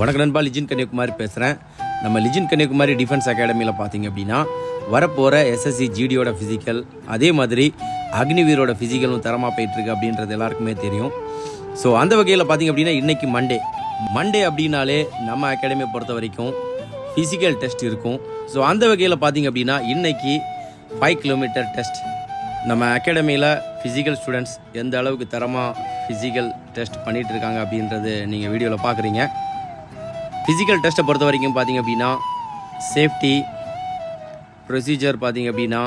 வணக்க நண்பா லிஜின் கன்னியாகுமரி பேசுகிறேன் நம்ம லிஜின் கன்னியாகுமரி டிஃபென்ஸ் அகாடமியில் பார்த்தீங்க அப்படின்னா வரப்போகிற எஸ்எஸ்சி ஜிடியோட ஃபிசிக்கல் அதே மாதிரி அக்னிவீரோட ஃபிசிக்கலும் தரமாக போயிட்டுருக்கு அப்படின்றது எல்லாருக்குமே தெரியும். ஸோ அந்த வகையில் பார்த்தீங்க அப்படின்னா இன்றைக்கி மண்டே மண்டே அப்படின்னாலே நம்ம அகாடமியை பொறுத்த வரைக்கும் ஃபிசிக்கல் டெஸ்ட் இருக்கும். ஸோ அந்த வகையில் பார்த்தீங்க அப்படின்னா இன்றைக்கி ஃபைவ் கிலோமீட்டர் டெஸ்ட் நம்ம அகாடமியில் ஃபிசிக்கல் ஸ்டூடெண்ட்ஸ் எந்த அளவுக்கு தரமாக ஃபிசிக்கல் டெஸ்ட் பண்ணிகிட்டு இருக்காங்க அப்படின்றது நீங்கள் வீடியோவில் பார்க்குறீங்க ஃபிசிக்கல் டெஸ்ட்டை பொறுத்த வரைக்கும் பார்த்தீங்க அப்படின்னா சேஃப்டி ப்ரொசீஜர் பார்த்தீங்க அப்படின்னா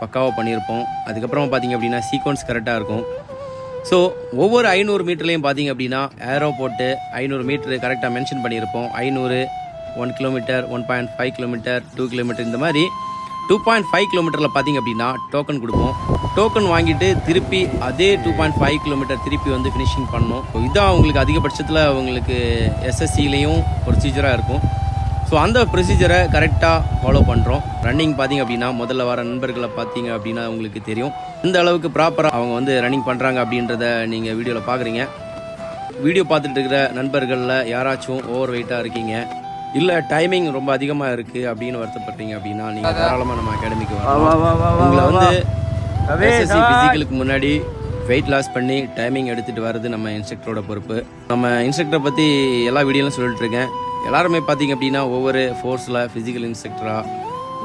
பக்காவாக பண்ணியிருப்போம். அதுக்கப்புறமா பார்த்தீங்க அப்படின்னா சீக்வன்ஸ் கரெக்டாக இருக்கும். ஸோ ஒவ்வொரு ஐநூறு மீட்டர்லேயும் பார்த்தீங்க அப்படின்னா ஏரோ போட்டு ஐநூறு மீட்ரு கரெக்டாக மென்ஷன் பண்ணியிருப்போம். ஐநூறு one kilometre one point five kilometre two kilometre இந்த மாதிரி டூ பாயிண்ட் ஃபைவ் கிலோமீட்டரில் பார்த்தீங்க அப்படின்னா டோக்கன் கொடுப்போம். டோக்கன் வாங்கிட்டு திருப்பி அதே டூ பாயிண்ட் ஃபைவ் கிலோமீட்டர் திருப்பி வந்து ஃபினிஷிங் பண்ணணும் ஸோ இதான் உங்களுக்கு அதிகபட்சத்தில் உங்களுக்கு எஸ்எஸ்சிலையும் ப்ரொசீஜராக இருக்கும். ஸோ அந்த ப்ரொசீஜரை கரெக்டாக ஃபாலோ பண்ணுறோம் ரன்னிங் பார்த்தீங்க அப்படின்னா முதல்ல வர நண்பர்களை பார்த்தீங்க அப்படின்னா உங்களுக்கு தெரியும். இந்த அளவுக்கு ப்ராப்பராக அவங்க வந்து ரன்னிங் பண்ணுறாங்க அப்படின்றத நீங்கள் வீடியோவில் பார்க்குறீங்க வீடியோ பார்த்துட்டு இருக்கிற நண்பர்களில் யாராச்சும் ஓவர் வெயிட்டாக இருக்கீங்க இல்லை டைமிங் ரொம்ப அதிகமாக இருக்குது அப்படின்னு வருத்தப்படுறீங்க அப்படின்னா நீங்கள் தாராளமாக நம்ம அகாடமிக்கு வரலாம். உங்களை வந்து எஸ்எஸ்சி ஃபிசிக்கலுக்கு முன்னாடி வெயிட் லாஸ் பண்ணி டைமிங் எடுத்துகிட்டு வர்றது நம்ம இன்ஸ்ட்ரக்டரோட பொறுப்பு. நம்ம இன்ஸ்ட்ரக்டரை பற்றி எல்லா வீடியோலும் சொல்லிட்டு இருக்கேன். எல்லாருமே பார்த்தீங்க அப்படின்னா ஒவ்வொரு ஃபோர்ஸில் ஃபிசிக்கல் இன்ஸ்ட்ரக்டராக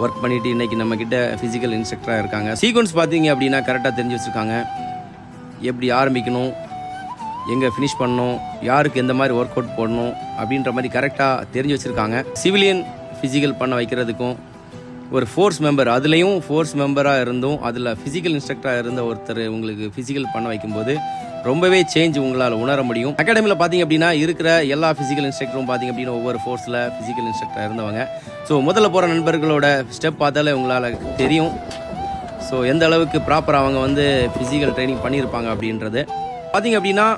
ஒர்க் பண்ணிட்டு இன்னைக்கு நம்ம கிட்ட ஃபிசிக்கல் இன்ஸ்ட்ரக்டராக இருக்காங்க. சீக்வன்ஸ் பார்த்தீங்க அப்படின்னா கரெக்டாக தெரிஞ்சு வச்சுருக்காங்க. எப்படி ஆரம்பிக்கணும் எங்கே ஃபினிஷ் பண்ணணும் யாருக்கு எந்த மாதிரி ஒர்க் அவுட் போடணும் அப்படின்ற மாதிரி கரெக்டாக தெரிஞ்சு வச்சுருக்காங்க. சிவிலியன் ஃபிசிக்கல் பண்ண வைக்கிறதுக்கும் ஒரு ஃபோர்ஸ் மெம்பர் அதுலேயும் ஃபோர்ஸ் மெம்பராக இருந்தும் அதில் ஃபிசிக்கல் இன்ஸ்ட்ரக்டராக இருந்த ஒருத்தர் உங்களுக்கு ஃபிசிக்கல் பண்ண வைக்கும்போது ரொம்பவே சேஞ்ச் உங்களால் உணர முடியும். அகாடமியில் பார்த்தீங்க அப்படின்னா இருக்கிற எல்லா ஃபிசிக்கல் இன்ஸ்ட்ரக்டரும் பார்த்தீங்க அப்படின்னா ஒவ்வொரு ஃபோர்ஸில் ஃபிசிக்கல் இன்ஸ்ட்ரக்டராக இருந்தவங்க. ஸோ முதல்ல போகிற நண்பர்களோட ஸ்டெப் பார்த்தாலே உங்களால் தெரியும். ஸோ எந்த அளவுக்கு ப்ராப்பராக அவங்க வந்து ஃபிசிக்கல் ட்ரைனிங் பண்ணியிருப்பாங்க அப்படின்றது. பார்த்தீங்க அப்படின்னா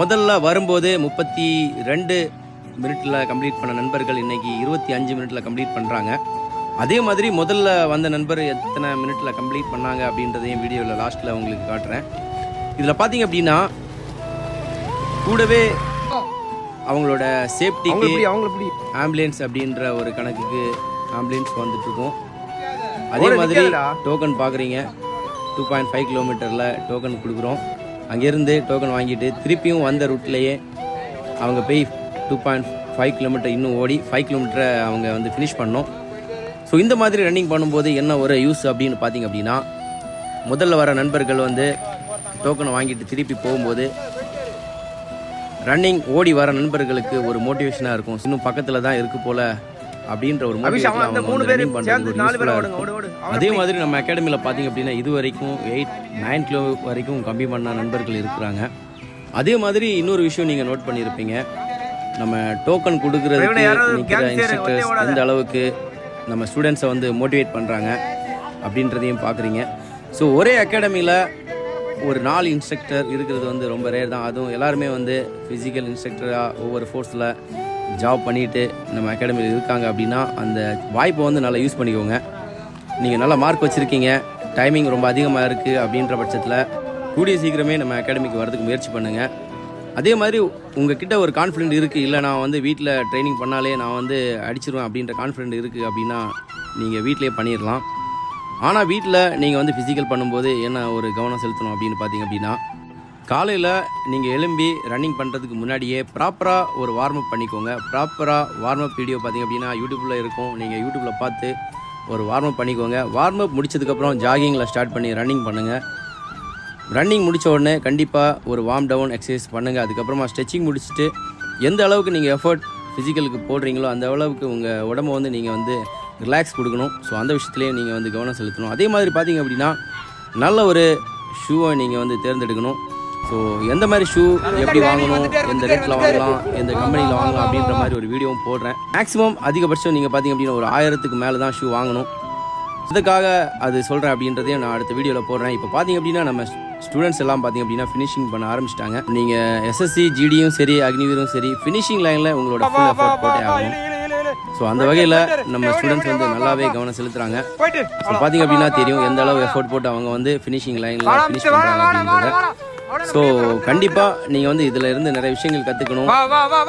முதல்ல வரும்போது முப்பத்தி ரெண்டு மினிட்டில் கம்ப்ளீட் பண்ண நண்பர்கள் இன்றைக்கி இருபத்தி அஞ்சு மினிட்டில் கம்ப்ளீட் பண்ணுறாங்க அதே மாதிரி முதல்ல வந்த நண்பர் எத்தனை மினிட்ல கம்ப்ளீட் பண்ணாங்க அப்படின்றதையும் வீடியோவில் லாஸ்ட்டில் உங்களுக்கு காட்டுறேன். இதில் பார்த்தீங்க அப்படின்னா கூடவே அவங்களோட சேஃப்டிக்கு ஆம்புலன்ஸ் அப்படின்ற ஒரு கணக்குக்கு ஆம்புலன்ஸ் வந்துட்டு இருக்கும் அதே மாதிரி டோக்கன் பார்க்குறீங்க டூ பாயிண்ட் ஃபைவ் கிலோமீட்டரில் டோக்கன் கொடுக்குறோம். அங்கேருந்து டோக்கன் வாங்கிட்டு திருப்பியும் வந்த ரூட்லேயே அவங்க போய் டூ பாயிண்ட் ஃபைவ் கிலோமீட்டர் இன்னும் ஓடி ஃபைவ் கிலோமீட்டரை அவங்க வந்து ஃபினிஷ் பண்ணோம். ஸோ இந்த மாதிரி ரன்னிங் பண்ணும்போது என்ன ஒரு யூஸ் அப்படின்னு பார்த்தீங்க அப்படின்னா முதல்ல வர நண்பர்கள் வந்து டோக்கனை வாங்கிட்டு திருப்பி போகும்போது ரன்னிங் ஓடி வர நண்பர்களுக்கு ஒரு மோட்டிவேஷனாக இருக்கும். இன்னும் பக்கத்தில் தான் இருக்கு போல அப்படின்ற ஒரு. அதே மாதிரி நம்ம அகாடமியில் பார்த்தீங்க அப்படின்னா இது வரைக்கும் எயிட் நைன் கிலோ வரைக்கும் கம்மி பண்ண நண்பர்கள் இருக்கிறாங்க. அதே மாதிரி இன்னொரு விஷயம் நீங்கள் நோட் பண்ணியிருப்பீங்க நம்ம டோக்கன் கொடுக்கறதுக்கு நிற்கிற இன்ஸ்ட்ரக்டர்ஸ் எந்த அளவுக்கு நம்ம ஸ்டூடெண்ட்ஸை வந்து மோட்டிவேட் பண்ணுறாங்க அப்படின்றதையும் பார்க்குறீங்க. ஸோ ஒரே அகாடமியில் ஒரு நாலு இன்ஸ்ட்ரக்டர் இருக்கிறது வந்து ரொம்ப ரேர் தான். அதுவும் எல்லாருமே வந்து ஃபிசிக்கல் இன்ஸ்ட்ரக்டராக ஒவ்வொரு ஃபோர்ஸில் ஜாப் பண்ணிவிட்டு நம்ம அகாடமியில் இருக்காங்க அப்படின்னா அந்த வாய்ப்பை வந்து நல்லா யூஸ் பண்ணிக்கோங்க. நீங்கள் நல்லா மார்க் வச்சுருக்கீங்க. டைமிங் ரொம்ப அதிகமாக இருக்குது அப்படின்ற பட்சத்தில் கூடிய சீக்கிரமே நம்ம அகாடமிக்கு வரதுக்கு முயற்சி பண்ணுங்கள் அதே மாதிரி உங்ககிட்ட ஒரு கான்ஃபிடென்ட் இருக்குது இல்லை நான் வந்து வீட்டில் ட்ரைனிங் பண்ணாலே நான் வந்து அடிச்சிருவேன் அப்படின்ற கான்ஃபிடென்ட் இருக்குது அப்படின்னா நீங்கள் வீட்டிலே பண்ணிடலாம் ஆனால் வீட்டில் நீங்கள் வந்து ஃபிசிக்கல் பண்ணும்போது என்ன ஒரு கவனம் செலுத்தணும் அப்படின்னு பார்த்தீங்க அப்படின்னா காலையில் நீங்கள் எலும்பி ரன்னிங் பண்ணுறதுக்கு முன்னாடியே ப்ராப்பராக ஒரு வார்ம் அப் பண்ணிக்கோங்க. ப்ராப்பராக வார்ம் அப் வீடியோ பார்த்தீங்க அப்படின்னா யூடியூப்பில் இருக்கும். நீங்கள் யூடியூப்பில் பார்த்து ஒரு வார்ம் அப் பண்ணிக்கோங்க. வார்ம் அப் முடிச்சதுக்கப்புறம் ஜாகிங்கில் ஸ்டார்ட் பண்ணி ரன்னிங் பண்ணுங்கள் ரன்னிங் முடிச்ச உடனே கண்டிப்பாக ஒரு வார்ம் டவுன் எக்ஸசைஸ் பண்ணுங்கள் அதுக்கப்புறமா ஸ்ட்ரெச்சிங் முடிச்சுட்டு எந்த அளவுக்கு நீங்கள் எஃபர்ட் ஃபிசிக்கலுக்கு போடுறீங்களோ அந்த அளவுக்கு உங்கள் உடம்ப வந்து நீங்கள் வந்து ரிலாக்ஸ் கொடுக்கணும். ஸோ அந்த விஷயத்துலேயே நீங்கள் வந்து கவனம் செலுத்தணும். அதே மாதிரி பார்த்தீங்க அப்படின்னா நல்ல ஒரு ஷூவை நீங்கள் வந்து தேர்ந்தெடுக்கணும். ஸோ எந்த மாதிரி ஷூ எப்படி வாங்கணும் எந்த ரேட்டில் வாங்கலாம் எந்த கம்பெனியில் வாங்கலாம் அப்படின்ற மாதிரி ஒரு வீடியோவும் போடுறேன். மேக்ஸிமம் அதிகபட்சம் நீங்கள் பார்த்தீங்க அப்படின்னா ஒரு ஆயிரத்துக்கு மேலே தான் ஷூ வாங்கணும். இதுக்காக அது சொல்கிறேன் அப்படின்றதையும் நான் அடுத்த வீடியோவில் போடுறேன். இப்போ பார்த்தீங்க அப்படின்னா நம்ம ஸ்டூடெண்ட்ஸ் எல்லாம் பார்த்தீங்க அப்படின்னா ஃபினிஷிங் பண்ண ஆரம்பிச்சிட்டாங்க. நீங்கள் எஸ்எஸ்சி ஜிடியும் சரி அக்னிவீரும் சரி ஃபினிஷிங் லைனில் உங்களோட ஃபுல் எஃபர்ட் போட்டே ஆகணும். ஸோ அந்த வகையில் நம்ம ஸ்டூடெண்ட்ஸ் வந்து நல்லாவே கவனம் செலுத்துறாங்க ஸோ பார்த்தீங்க அப்படின்னா தெரியும் எந்த அளவு எஃபோர்ட் போட்டு அவங்க வந்து ஃபினிஷிங் லைனில் ஃபினிஷ் பண்ணுறாங்க அப்படின்றத. ஸோ கண்டிப்பாக நீங்கள் வந்து இதில் இருந்து நிறைய விஷயங்கள் கற்றுக்கணும்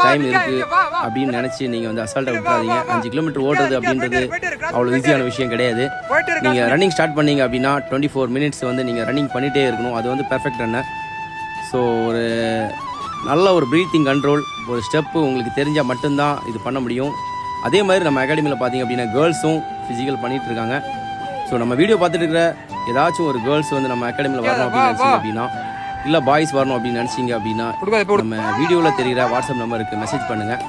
டைம் இருக்குது அப்படின்னு நினச்சி நீங்கள் வந்து அசால்ட்டாக விட்டுறாதீங்க. அஞ்சு கிலோமீட்டர் ஓடுறது அப்படின்றது அவ்வளோ ஈஸியான விஷயம் கிடையாது. நீங்கள் ரன்னிங் ஸ்டார்ட் பண்ணீங்க அப்படின்னா டுவெண்ட்டி ஃபோர் மினிட்ஸ் வந்து நீங்கள் ரன்னிங் பண்ணிகிட்டே இருக்கணும். அது வந்து பெர்ஃபெக்ட் ரன்னர் ஸோ ஒரு நல்ல ஒரு ப்ரீத்திங் கண்ட்ரோல் ஒரு ஸ்டெப்பு உங்களுக்கு தெரிஞ்சால் மட்டும்தான் இது பண்ண முடியும். அதே மாதிரி நம்ம அகாடமியில் பார்த்தீங்க அப்படின்னா கேர்ள்ஸும் ஃபிசிக்கல் பண்ணிட்டு இருக்காங்க. ஸோ நம்ம வீடியோ பார்த்துட்டு இருக்கிற ஏதாச்சும் ஒரு கேர்ள்ஸ் வந்து நம்ம அகாடமியில் வரணும் அப்படின்னு நினச்சிங்க அப்படின்னா இல்லை பாய்ஸ் வரணும் அப்படின்னு நினச்சிங்க அப்படின்னா நம்ம வீடியோவில் தெரிகிற வாட்ஸ்அப் நம்பருக்கு மெசேஜ் பண்ணுங்கள்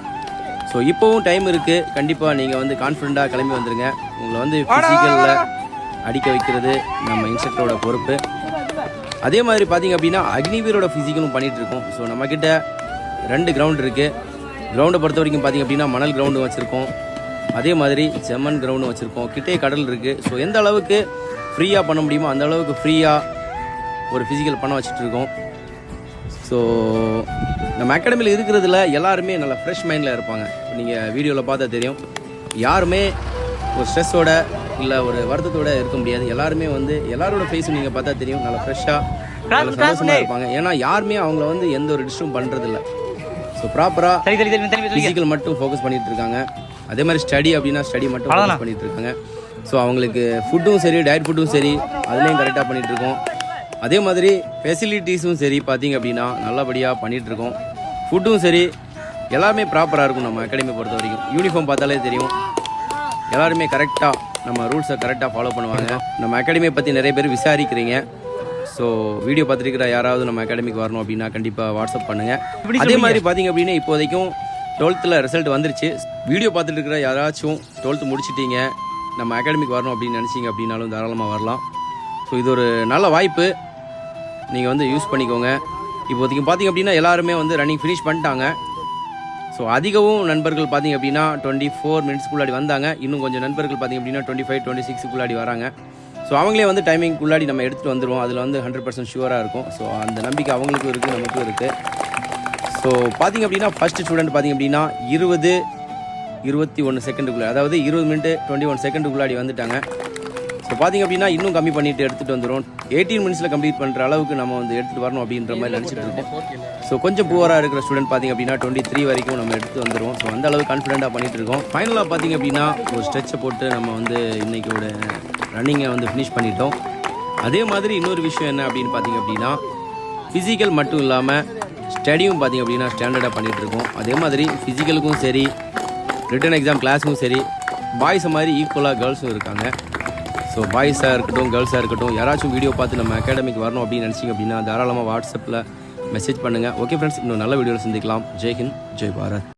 ஸோ இப்போவும் டைம் இருக்குது கண்டிப்பாக நீங்கள் வந்து கான்ஃபிடண்ட்டாக கிளம்பி வந்துருங்க. உங்களை வந்து ஃபிசிக்கலில் அடிக்க வைக்கிறது நம்ம இன்ஸ்ட்ரக்டரோட பொறுப்பு. அதே மாதிரி பார்த்தீங்க அப்படின்னா அக்னிவீரோட ஃபிசிக்கலும் பண்ணிட்டு இருக்கோம். ஸோ நம்மக்கிட்ட ரெண்டு கிரவுண்ட் இருக்குது கிரவுண்டை பொறுத்த வரைக்கும் பார்த்தீங்க அப்படின்னா மணல் கிரவுண்டு வச்சுருக்கோம். அதே மாதிரி செம்மண் கிரவுண்டும் வச்சுருக்கோம். கிட்டே கடல் இருக்குது ஸோ எந்த அளவுக்கு ஃப்ரீயாக பண்ண முடியுமோ அந்த அளவுக்கு ஃப்ரீயாக ஒரு ஃபிசிக்கல் பண்ண வச்சுட்டு இருக்கோம் ஸோ நம்ம அகாடமியில் இருக்கிறதுல எல்லாருமே நல்ல ஃப்ரெஷ் மைண்டில் இருப்பாங்க. நீங்கள் வீடியோவில் பார்த்தா தெரியும். யாருமே ஒரு ஸ்ட்ரெஸ்ஸோட இல்லை ஒரு வருத்தத்தோட இருக்க முடியாது. எல்லாருமே வந்து எல்லாரோட ஃபேஸும் நீங்கள் பார்த்தா தெரியும். நல்ல ஃப்ரெஷ்ஷாக நல்ல சந்தோஷமாக இருப்பாங்க. ஏன்னா யாருமே அவங்கள வந்து எந்த ஒரு டிஸ்டும் பண்ணுறதில்ல ஸோ ப்ராப்பராக ஃபிசிக்கல் மட்டும் ஃபோக்கஸ் பண்ணிட்டு இருக்காங்க. அதே மாதிரி ஸ்டடி அப்படின்னா ஸ்டடி மட்டும் ஃபோக்கஸ் பண்ணிட்டு இருக்காங்க. ஸோ அவங்களுக்கு ஃபுட்டும் சரி டயட் ஃபுட்டும் சரி அதுலேயும் கரெக்டாக பண்ணிட்டு இருக்கோம். அதே மாதிரி ஃபெசிலிட்டிஸும் சரி பார்த்தீங்க அப்படின்னா நல்லபடியாக பண்ணிட்டு இருக்கோம் ஃபுட்டும் சரி எல்லாமே ப்ராப்பராக இருக்கும் நம்ம அகாடமி பொறுத்த வரைக்கும். யூனிஃபார்ம் பார்த்தாலே தெரியும். எல்லாருமே கரெக்டாக நம்ம ரூல்ஸை கரெக்டாக ஃபாலோ பண்ணுவாங்க. நம்ம அகாடமியை பற்றி நிறைய பேர் விசாரிக்கிறீங்க. ஸோ வீடியோ பார்த்துருக்கிற யாராவது நம்ம அகாடமிக்கு வரணும் அப்படின்னா கண்டிப்பாக வாட்ஸ்அப் பண்ணுங்கள் அதே மாதிரி பார்த்தீங்க அப்படின்னா இப்போதைக்கும் டுவெல்த்தில் ரிசல்ட் வந்துருச்சு. வீடியோ பார்த்துட்டு இருக்கிற யாராச்சும் டுவெல்த்து முடிச்சிட்டீங்க நம்ம அகாடமிக்கு வரணும் அப்படின்னு நினச்சிங்க அப்படின்னாலும் தாராளமாக வரலாம். ஸோ இது ஒரு நல்ல வாய்ப்பு. நீங்கள் வந்து யூஸ் பண்ணிக்கோங்க. இப்போதைக்கு பார்த்தீங்க அப்படின்னா எல்லாருமே வந்து ரன்னிங் ஃபினிஷ் பண்ணிட்டாங்க. ஸோ அதிகவும் நண்பர்கள் பார்த்தீங்க அப்படின்னா டுவெண்ட்டி ஃபோர் மினிட்ஸ்க்குள்ளாடி வந்தாங்க. இன்னும் கொஞ்சம் நண்பர்கள் பார்த்தீங்க அப்படின்னா டுவெண்ட்டி ஃபைவ் டுவெண்ட்டி சிக்ஸ்க்குள்ளாடி வராங்க. ஸோ அவங்களே வந்து டைமிங்குள்ளாடி நம்ம எடுத்துகிட்டு வந்துடுவோம் அதில் வந்து ஹண்ட்ரட் பர்சன்ட் ஷுவராக இருக்கும். ஸோ அந்த நம்பிக்கை அவங்களுக்கும் இருக்குது நமக்கும் இருக்குது ஸோ பார்த்தீங்க அப்படின்னா ஃபர்ஸ்ட் ஸ்டூடெண்ட் பார்த்தீங்க அப்படின்னா இருபது இருபத்தி ஒன்று செகண்டுக்குள்ளே அதாவது இருபது மினிட்டு டுவெண்ட்டி ஒன் செகண்டுக்குள்ளாடி வந்துட்டாங்க. ஸோ பார்த்தீங்க அப்படின்னா இன்னும் கம்மி பண்ணிட்டு எடுத்துகிட்டு வந்துடும் எயிட்டீன் மினிட்ஸில் கம்ப்ளீட் பண்ணுற அளவுக்கு நம்ம வந்து எடுத்துகிட்டு வரணும் அப்படின்ற மாதிரி நினச்சிட்டு இருக்கோம். ஸோ கொஞ்சம் புவராக இருக்கிற ஸ்டூடெண்ட் பார்த்தீங்க அப்படின்னா டுவெண்ட்டி த்ரீ வரைக்கும் நம்ம எடுத்து வந்துடுவோம் ஸோ அந்த அளவுக்கு கான்ஃபிடென்ட்டாக பண்ணிட்டு இருக்கோம். ஃபைனலாக பார்த்தீங்க அப்படின்னா ஒரு ஸ்ட்ரெச்சை போட்டு நம்ம வந்து இன்னைக்கோட ரன்னிங்கை வந்து ஃபினிஷ் பண்ணிட்டோம். அதே மாதிரி இன்னொரு விஷயம் என்ன அப்படின்னு பார்த்தீங்க அப்படின்னா ஃபிசிக்கல் மட்டும் இல்லாமல் ஸ்டடியும் பார்த்தீங்க அப்படின்னா ஸ்டாண்டர்டாக பண்ணிட்டு இருக்கோம். அதே மாதிரி ஃபிசிக்கலுக்கும் சரி ரிட்டன் எக்ஸாம் கிளாஸுக்கும் சரி பாய்ஸை மாதிரி ஈக்குவலாக கேர்ள்ஸும் இருக்காங்க. ஸோ பாய்ஸாக இருக்கட்டும் கேர்ள்ஸாக இருக்கட்டும் யாராச்சும் வீடியோ பார்த்து நம்ம அகாடமிக்கு வரணும் அப்படின்னு நினச்சிங்க அப்படின்னா தாராளமாக வாட்ஸ்அப்பில் மெசேஜ் பண்ணுங்கள் ஓகே ஃப்ரெண்ட்ஸ் இன்னும் நல்ல வீடியோவில் சந்திக்கலாம். ஜெய் ஹிந்த் ஜெய் பாரத்.